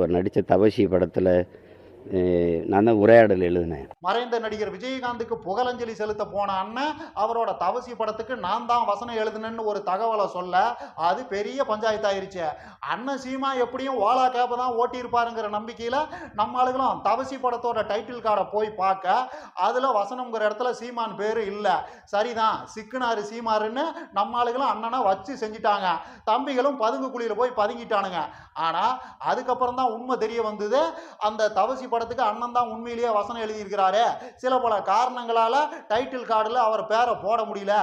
அவர் நடித்த தவசி படத்தில் நான் தான் உரையாடல் எழுதினேன். மறைந்த நடிகர் விஜயகாந்துக்கு புகழஞ்சலி செலுத்த போன அண்ணன் அவரோட தவசி படத்துக்கு நான் தான் வசனம் எழுதுனேன்னு ஒரு தகவலை சொல்ல அது பெரிய பஞ்சாயத்து ஆயிருச்சு அண்ணன் சீமா எப்படியும் ஓலா கேப்பை தான் ஓட்டியிருப்பாருங்கிற நம்பிக்கையில் நம்ம ஆளுகளும் தவசி படத்தோட டைட்டில் கார்டை போய் பார்க்க அதில் வசனம்ங்கிற இடத்துல சீமான் பேர் இல்லை. சரிதான் சிக்குனாரு சீமாருன்னு நம்ம ஆளுகளும் அண்ணனை வச்சு செஞ்சிட்டாங்க. தம்பிகளும் பதுங்கு குழியில் போய் பதுங்கிட்டானுங்க. ஆனால் அதுக்கப்புறம் தான் உண்மை தெரிய வந்தது அந்த தவசி படத்துக்கு அண்ணன் தான் உண்மையிலேயே வசனம் எழுதியிருக்கிறாரு. சில பல காரணங்களால் டைட்டில் கார்டில் அவர் பேரை போட முடியல.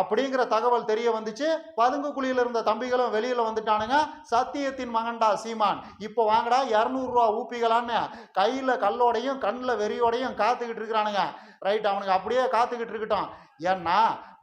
அப்படிங்கிற தகவல் தெரிய வந்துச்சு. பதுங்கு குழியில் இருந்த தம்பிகளும் வெளியில் வந்துட்டானுங்க. சத்தியத்தின் மகன்டா சீமான். இப்போ வாங்கடா இரநூறுவா ஊப்பிகளான்னு கையில் கல்லோடையும் கண்ணில் வெறியோடையும் காத்துக்கிட்டு இருக்கிறானுங்க. ரைட் அவனுக்கு அப்படியே காத்துக்கிட்டு இருக்கட்டும். ஏன்னா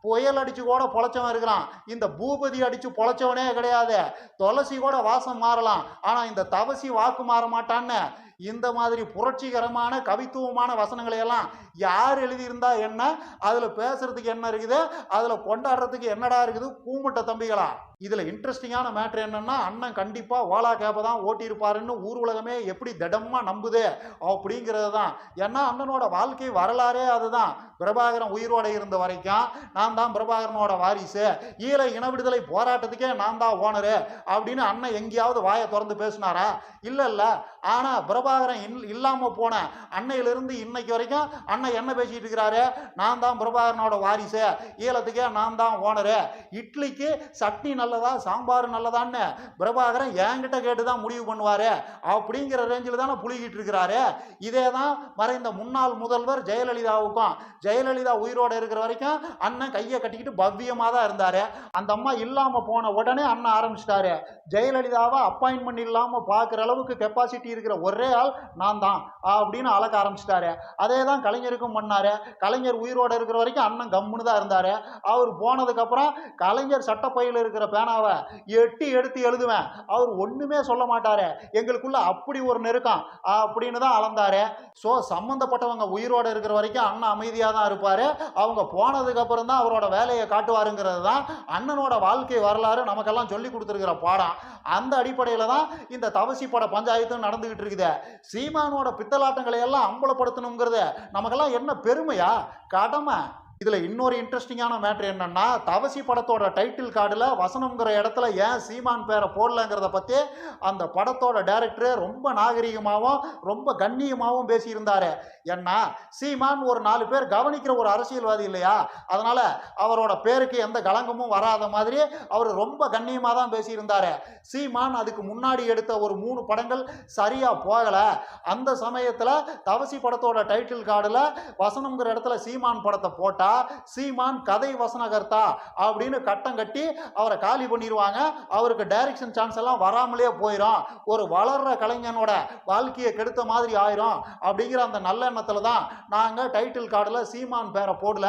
புயல் அடிச்சு கூட பொழைச்சவன் இருக்கிறான். இந்த பூபதி அடிச்சு பொழைச்சவனே கிடையாது. துளசி கூட வாசம் மாறலாம். ஆனால் இந்த தவசி வாக்கு மாற மாட்டான்னு இந்த மாதிரி புரட்சிகரமான கவித்துவமான வசனங்களை எல்லாம் யார் எழுதியிருந்தா என்ன? அதுல பேசுறதுக்கு என்ன இருக்குது? அதுல கொண்டாடுறதுக்கு என்னடா இருக்குது? கூமுட்ட தம்பிகளா? இதுல இன்ட்ரெஸ்டிங்கான மேட்ரு என்னன்னா அண்ணன் கண்டிப்பா ஓலா கேப்பை தான் ஓட்டியிருப்பாருன்னு ஊர் உலகமே எப்படி திடமா நம்புது அப்படிங்கிறது தான். ஏன்னா அண்ணனோட வாழ்க்கை வரலாறே அதுதான். பிரபாகரன் உயிரோட இருந்த வரைக்கும் நான் தான் பிரபாகரனோட வாரிசு. ஈழ இன விடுதலை போராட்டத்துக்கே நான் தான் ஓனரு அப்படின்னு அண்ணன் எங்கேயாவது வாயை திறந்து பேசினாரா? இல்லை இல்லை. ஆனால் பிரபாகரன் இல் இல்லாமல் போன அன்னையிலிருந்து இன்னைக்கு வரைக்கும் அண்ணன் என்ன பேசிட்டு இருக்கிறாரு நான் தான் பிரபாகரனோட வாரிசு. ஈழத்துக்கே நான் தான் ஓனரு. இட்லிக்கு சட்னி நல்லதா சாம்பார் நல்லதான்னு பிரபாகரன் என்கிட்ட கேட்டு தான் முடிவு பண்ணுவாரு. அப்படிங்கிற ரேஞ்சில் தானே புழுகிட்டு இருக்கிறாரு இதே தான் மறைந்த முன்னாள் முதல்வர் ஜெயலலிதாவுக்கும் ஜெயலலிதா உயிரோட இருக்கிற வரைக்கும் அண்ணன் கையை கட்டிக்கிட்டு பவ்யமாக தான் இருந்தார். அந்த அம்மா இல்லாமல் போன உடனே அண்ணன் ஆரம்பிச்சிட்டாரு. ஜெயலலிதாவை அப்பாயின்மெண்ட் இல்லாமல் பார்க்குற அளவுக்கு கெப்பாசிட்டி இருக்கிற ஒரே ஆள் நான் தான் அப்படின்னு அளக்க ஆரம்பிச்சிட்டாரு. அதே தான் கலைஞருக்கும் பண்ணாரு. கலைஞர் உயிரோட இருக்கிற வரைக்கும் அண்ணன் கம்முன்னு தான் இருந்தாரு. அவர் போனதுக்கப்புறம் கலைஞர் சட்டப்பையில் இருக்கிற பேனாவை எட்டி எடுத்து எழுதுவேன். அவர் ஒன்றுமே சொல்ல மாட்டாரு. எங்களுக்குள்ள அப்படி ஒரு நெருக்கம் அப்படின்னு தான் அளந்தாரு. ஸோ சம்மந்தப்பட்டவங்க உயிரோட இருக்கிற வரைக்கும் அண்ணன் அமைதியாக தான் இருப்பார். அவங்க போனதுக்கப்புறம் தான் அவரோட வேலையை காட்டுவாருங்கிறது தான் அண்ணனோட வாழ்க்கை வரலாறு நமக்கெல்லாம் சொல்லி கொடுத்துருக்கிற பாடம். அந்த அடிப்படையில் தான் இந்த தவசி பட பஞ்சாயத்தும் நடந்துகிட்டு இருக்குது. சீமானோட பித்தலாட்டங்களை எல்லாம் அம்பலப்படுத்தணுங்கிறது நமக்கெல்லாம் என்ன பெருமையா? கடமை. இதில் இன்னொரு இன்ட்ரெஸ்டிங்கான மேட்ரு என்னன்னா தவசி படத்தோட டைட்டில் கார்டில் வசனம்ங்கிற இடத்துல ஏன் சீமான் பேரை போடலங்கிறத பற்றி அந்த படத்தோட டைரக்டரு ரொம்ப நாகரிகமாகவும் ரொம்ப கண்ணியமாகவும் பேசியிருந்தாரு. ஏன்னா சீமான் ஒரு நாலு பேர் கவனிக்கிற ஒரு அரசியல்வாதி இல்லையா? அதனால அவரோட பேருக்கு எந்த களங்கமும் வராத மாதிரி அவர் ரொம்ப கண்ணியமாக தான் பேசியிருந்தாரு. சீமான் அதுக்கு முன்னாடி எடுத்த ஒரு மூணு படங்கள் சரியாக போகலை. அந்த சமயத்தில் தவசி படத்தோட டைட்டில் கார்டில் வசனம்ங்கிற இடத்துல சீமான் படத்தை போட்டால் சீமான் கதை வசனகர்த்தா அப்படின்னு கட்டம் கட்டி அவரை காலி பண்ணிடுவாங்க அவருக்கு டைரக்ஷன் சான்ஸ் எல்லாம் வராமலே போயிடும் ஒரு வளர்ற கலைஞனோட வாழ்க்கையை கெடுத்த மாதிரி ஆயிரும். அப்படிங்கிற அந்த நல்ல எண்ணத்தில் தான் நாங்கள் டைட்டில் கார்டில் சீமான் பேரை போடல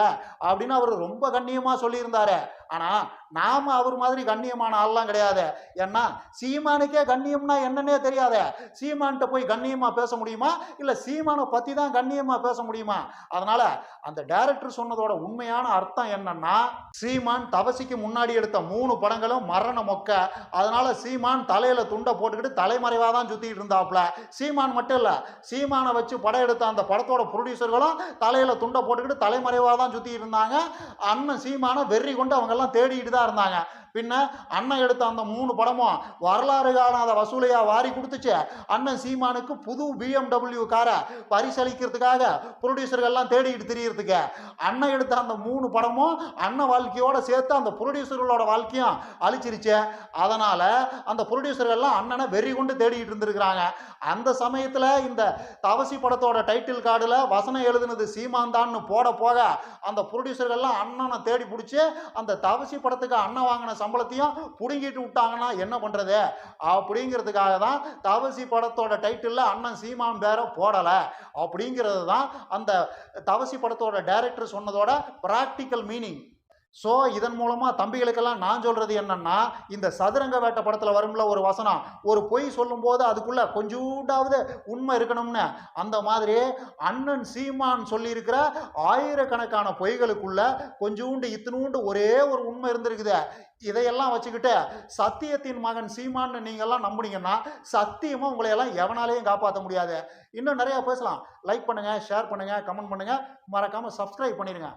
அப்படின்னு அவர் ரொம்ப கண்ணியமாக சொல்லியிருந்தாரு. ஆனால் நாம அவர் மாதிரி கண்ணியமான ஆள்லாம் கிடையாது. ஏன்னா சீமானுக்கே கண்ணியம்னா என்னன்னே தெரியாத. சீமான்கிட்ட போய் கண்ணியமாக பேச முடியுமா? இல்லை சீமானை பற்றி தான் கண்ணியமாக பேச முடியுமா? அதனால அந்த டைரக்டர் சொன்னதோட உண்மையான அர்த்தம் என்னன்னா சீமான் தவசிக்கு முன்னாடி எடுத்த மூணு படங்களும் மரண மொக்க. அதனால சீமான் தலையில துண்டை போட்டுக்கிட்டு தலைமறைவாக தான் சுத்திட்டு இருந்தாப்ல சீமான் மட்டும் இல்ல சீமானை வச்சு படம் எடுத்த அந்த படத்தோட ப்ரொடியூசர்களும் தலையில துண்டை போட்டுக்கிட்டு தலைமறைவாக தான் சுத்திட்டு இருந்தாங்க. அண்ணன் சீமானை வெறி கொண்டு அவங்க எல்லாம் தேடிட்டு தான் இருந்தாங்க. பின்ன அண்ணன் எடுத்த அந்த மூணு படமும் வரலாறு காணாத வசூலையா வாரி கொடுத்துச்சு. அண்ணன் சீமானுக்கு புது பிஎம்டபிள்யூ காரை பரிசளிக்கிறதுக்காக ப்ரொடியூசர்கள்லாம் தேடிக்கிட்டு தெரியறதுக்கு. அண்ணன் எடுத்த அந்த மூணு படமும் அண்ணன் வாழ்க்கையோட சேர்த்து அந்த ப்ரொடியூசர்களோட வாழ்க்கையும் அழிச்சிருச்சு. அதனால அந்த ப்ரொடியூசர்கள்லாம் அண்ணனை வெறி கொண்டு தேடிக்கிட்டு இருந்திருக்கிறாங்க. அந்த சமயத்தில் இந்த தவசி படத்தோட டைட்டில் கார்டில் வசனம் எழுதுனது சீமாந்தான்னு போட போக அந்த ப்ரொடியூசர்கள்லாம் அண்ணனை தேடி பிடிச்சி அந்த தவசி படத்துக்கு அண்ணன் வாங்கின சம்பளத்தையும் பிடுங்கிட்டு விட்டாங்கன்னா என்ன பண்ணுறது அப்படிங்கிறதுக்காக தான் தவசி படத்தோட டைட்டிலில் அண்ணன் சீமான் பேரை போடலை. அப்படிங்கிறது தான் அந்த தவசி படத்தோட டைரக்டர் சொன்னதோட ப்ராக்டிக்கல் மீனிங் ஸோ இதன் மூலமாக தம்பிகளுக்கெல்லாம் நான் சொல்கிறது என்னென்னா இந்த சதுரங்க வேட்டை படத்தில் வரும்ல ஒரு வசனம். ஒரு பொய் சொல்லும்போது அதுக்குள்ளே கொஞ்சூண்டாவது உண்மை இருக்கணும்னு. அந்த மாதிரி அண்ணன் சீமான் சொல்லியிருக்கிற ஆயிரக்கணக்கான பொய்களுக்குள்ள கொஞ்சூண்டு இத்தினூண்டு ஒரே ஒரு உண்மை இருந்திருக்குது. இதையெல்லாம் வச்சுக்கிட்டு சத்தியத்தின் மகன் சீமான்னு நீங்கள்லாம் நம்புனீங்கன்னா சத்தியமும் உங்களை எல்லாம் எவனாலையும் காப்பாற்ற முடியாது. இன்னும் நிறையா பேசலாம். லைக் பண்ணுங்கள் ஷேர் பண்ணுங்கள் கமெண்ட் பண்ணுங்கள் மறக்காமல் சப்ஸ்கிரைப் பண்ணிடுங்க